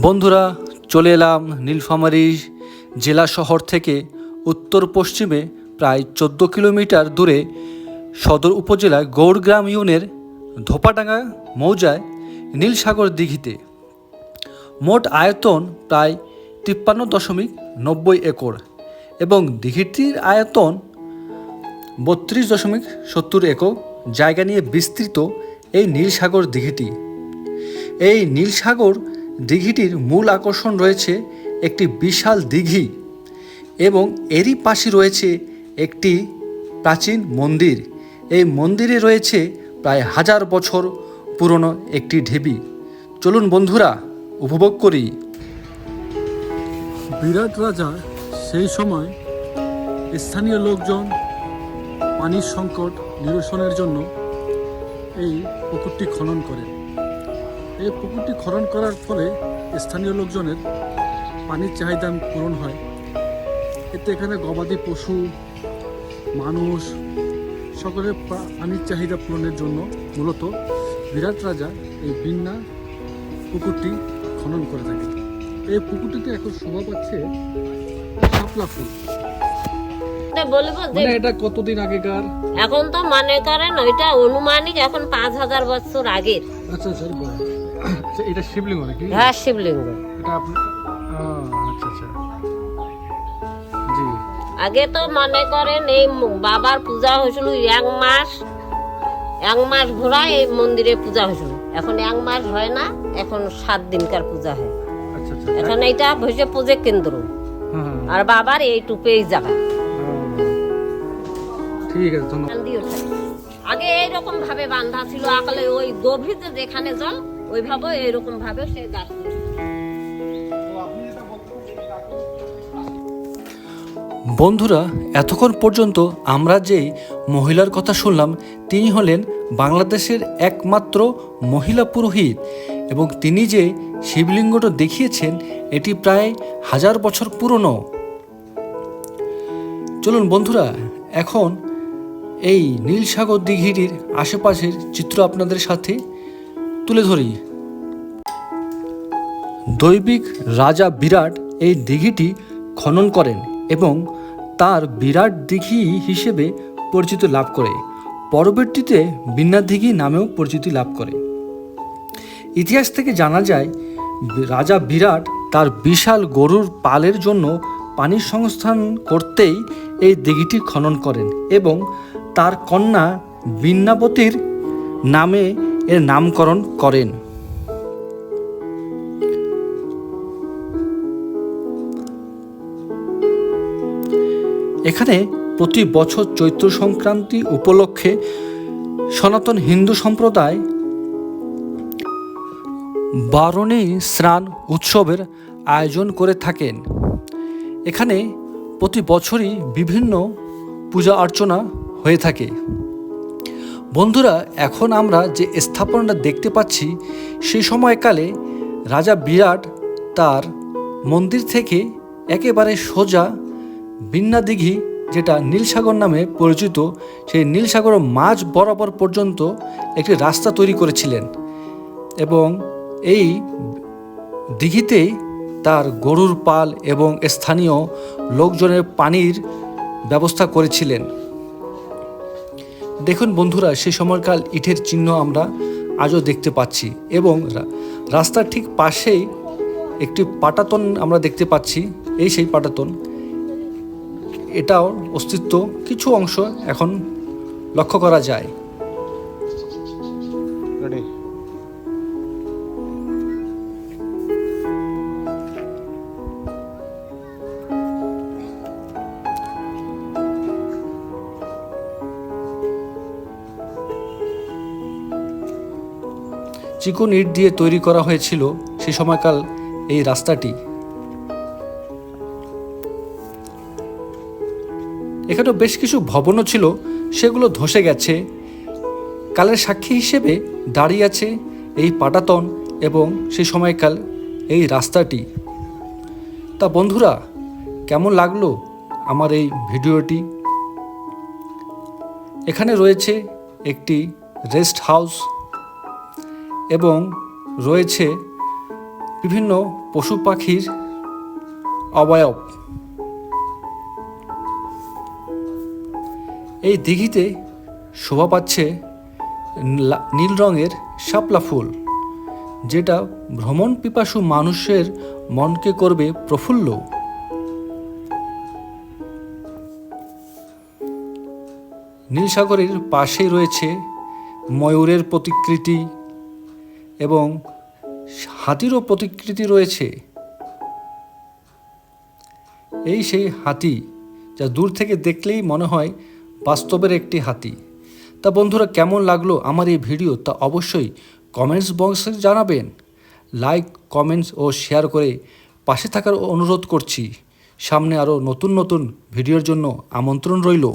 বন্ধুরা, চলে এলাম নীলফামারী জেলা শহর থেকে উত্তর পশ্চিমে, প্রায় চোদ্দ কিলোমিটার দূরে সদর উপজেলায় গৌড়গ্রাম ইউনের ধোপাডাঙ্গা মৌজায় নীলসাগর দিঘিতে। মোট আয়তন প্রায় তিপ্পান্ন দশমিক নব্বই একর এবং দিঘিটির আয়তন বত্রিশ দশমিক সত্তর একক জায়গা নিয়ে বিস্তৃত এই নীলসাগর দিঘিটি। এই নীলসাগর দিঘিটির মূল আকর্ষণ রয়েছে একটি বিশাল দিঘি এবং এরই পাশে রয়েছে একটি প্রাচীন মন্দির। এই মন্দিরে রয়েছে প্রায় হাজার বছর পুরনো একটি ঢিবি। চলুন বন্ধুরা, উপভোগ করি। বিরাট রাজা সেই সময় স্থানীয় লোকজন পানির সংকট নিরসনের জন্য এই পুকুরটি খনন করেন। এই পুকুরটি খনন করার ফলে স্থানীয় লোকজনের পানির চাহিদা পূরণ হয়। এতে এখানে গবাদি পশু মানুষ সকলের পানির চাহিদা পূরণের জন্য মূলত বিরাট রাজা এই বিন্না পুকুরটি খনন করে থাকে এই পুকুরটিতে এখন শোভা পাচ্ছে শাপলা ফুল। বলব যে মানে এটা কতদিন আগেকার? এখন তো মনে করেন ওইটা অনুমানিক এখন পাঁচ হাজার বছর আগের। আচ্ছা আচ্ছা আচ্ছা, এটা শিবলিঙ্গ নাকি? হ্যাঁ শিবলিঙ্গ। এটা আপনি আচ্ছা আচ্ছা। জি। আগে তো মনে করেন এই বাবার পূজা হয়েছিল এক মাস। এক মাস ঘোরা এই মন্দিরে পূজা হয়েছিল। এখন এক মাস হয় না এখন সাত দিনকার পূজা হয়। আচ্ছা আচ্ছা। এখন এইটা হয়েছে পুজো কেন্দ্র। আর বাবার এই জায়গা। আহ, ঠিক আছে ধন্যবাদ। আগে এইরকম ভাবে বান্ধা ছিল, আকালে ওই গভীরে যেখানে জল, ওইভাবে এইরকম ভাবে সে বন্ধুরা, এতক্ষণ পর্যন্ত আমরা যেই মহিলার কথা শুনলাম, তিনি হলেন বাংলাদেশের একমাত্র মহিলা পুরোহিত এবং তিনি যে শিবলিঙ্গটা দেখিয়েছেন, এটি প্রায় হাজার বছর পুরনো। চলুন বন্ধুরা, এখন এই নীলসাগর দিঘিটির আশেপাশের চিত্র আপনাদের সাথে তুলে ধরি। দৈবিক রাজা বিরাট এই দিঘিটি খনন করেন এবং তার বিরাট দিঘি হিসেবে পরিচিতি লাভ করে। পরবর্তীতে বিন্যা দিঘি নামেও পরিচিতি লাভ করে। ইতিহাস থেকে জানা যায়, রাজা বিরাট তার বিশাল গরুর পালের জন্য পানির সংস্থান করতেই এই দিঘিটি খনন করেন এবং তার কন্যা বিন্যাবতীর নামে এর নামকরণ করেন। এখানে প্রতি বছর চৈত্র সংক্রান্তি উপলক্ষে সনাতন হিন্দু সম্প্রদায় বারণী স্নান উৎসবের আয়োজন করে থাকেন। এখানে প্রতি বছরই বিভিন্ন পূজা অর্চনা হয়ে থাকে। বন্ধুরা, এখন আমরা যে স্থাপনাটা দেখতে পাচ্ছি, সেই সময়কালে রাজা বিরাট তার মন্দির থেকে একেবারে সোজা বিন্না দিঘি যেটা নীলসাগর নামে পরিচিত, সেই নীলসাগর মাঝ বরাবর পর্যন্ত একটি রাস্তা তৈরি করেছিলেন। এবং এই দিঘিতেই তার গরুর পাল এবং স্থানীয় লোকজনের পানির ব্যবস্থা করেছিলেন। দেখুন বন্ধুরা সেই সময়কাল ইটের চিহ্ন আমরা আজও দেখতে পাচ্ছি এবং রাস্তার ঠিক পাশেই একটি পাটাতন আমরা দেখতে পাচ্ছি। এই সেই পাটাতন। এটাও অস্তিত্ব কিছু অংশ এখন লক্ষ্য করা যায়। চিকন ইট দিয়ে তৈরি করা হয়েছিল সেই সময়কাল এই রাস্তাটি। এখানেও বেশ কিছু ভবনও ছিল, সেগুলো ধসে গেছে। কালের সাক্ষী হিসেবে দাঁড়িয়ে আছে এই পাটাতন এবং সেই সময়কাল এই রাস্তাটি। তা বন্ধুরা, কেমন লাগল আমার এই ভিডিওটি? এখানে রয়েছে একটি রেস্ট হাউস। এবং রয়েছে বিভিন্ন পশু পাখির অবয়ব। এই দিঘিতে শোভা পাচ্ছে নীল রঙের শাপলা ফুল, যেটা ভ্রমণ পিপাসু মানুষের মনকে করবে প্রফুল্ল। নীলসাগরের পাশেই রয়েছে ময়ূরের প্রতিকৃতি এবং হাতিরও প্রতিকৃতি রয়েছে। এই সেই হাতি যা দূর থেকে দেখলেই মনে হয় বাস্তবের একটি হাতি। তা বন্ধুরা, কেমন লাগল আমার এই ভিডিও তা অবশ্যই কমেন্টস বক্সে জানাবেন। লাইক, কমেন্টস ও শেয়ার করে পাশে থাকার অনুরোধ করছি। সামনে আরও নতুন নতুন ভিডিওর জন্য আমন্ত্রণ রইল।